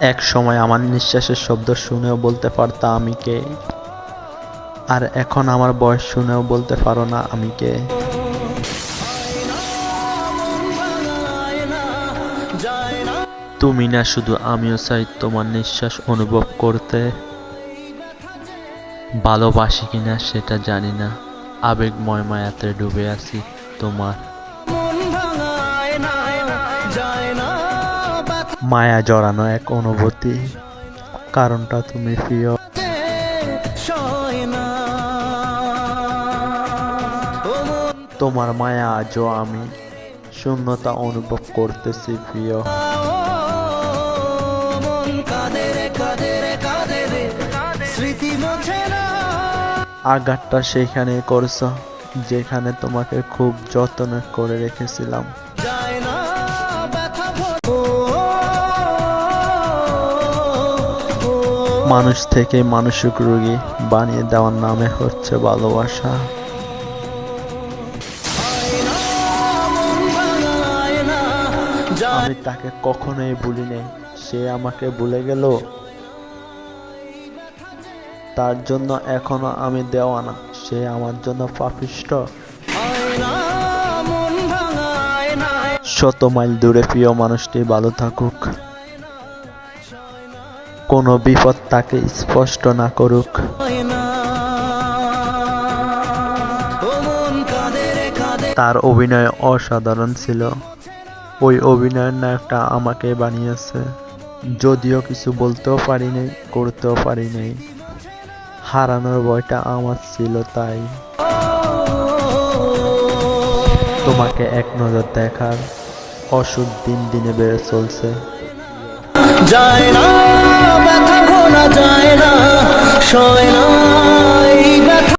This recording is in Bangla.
এক সময় আমার নিঃশ্বাসের শব্দ শুনেও বলতে পারতা আমি কে। আর এখন আমার বয়স শুনেও বলতে পারো না আমি কে। তুমি না শুধু আমিও চাই তোমার নিঃশ্বাস অনুভব করতে। ভালোবাসি কিনা সেটা জানি না। আবেগময় মায়াতে ডুবে আছি তোমার মায়া জড়ানো এক অনুভূতি। কারণটা তুমি প্রিয়। তোমার মায়া আজও আমি শূন্যতা অনুভব করতেছি, প্রিয়। আঘাতটা সেখানে করছ, যেখানে তোমাকে খুব যত্ন করে রেখেছিলাম। মানুষ থেকে মানসিক রোগী বানিয়ে দেওয়ার নামে হচ্ছে ভালোবাসা। আমি তাকে কখনোই ভুলি নাই সে আমাকে ভুলে গেল। তার জন্য এখনও আমি দেওয়ানা, সে আমার জন্য পাপিষ্ট। শত মাইল দূরে প্রিয় মানুষটি ভালো থাকুক। কোনো বিপদ তাকে স্পষ্ট না করুক। তার অভিনয় অসাধারণ ছিল। ওই অভিনয়ের নায়কটা আমাকে বানিয়েছে। যদিও কিছু বলতেও পারি নাই করতেও পারি নাই হারানোর ভয়টা আমার ছিল তাই। তোমাকে এক নজর দেখার অসুখ দিন দিনে বেড়ে চলছে। যায় না। সয়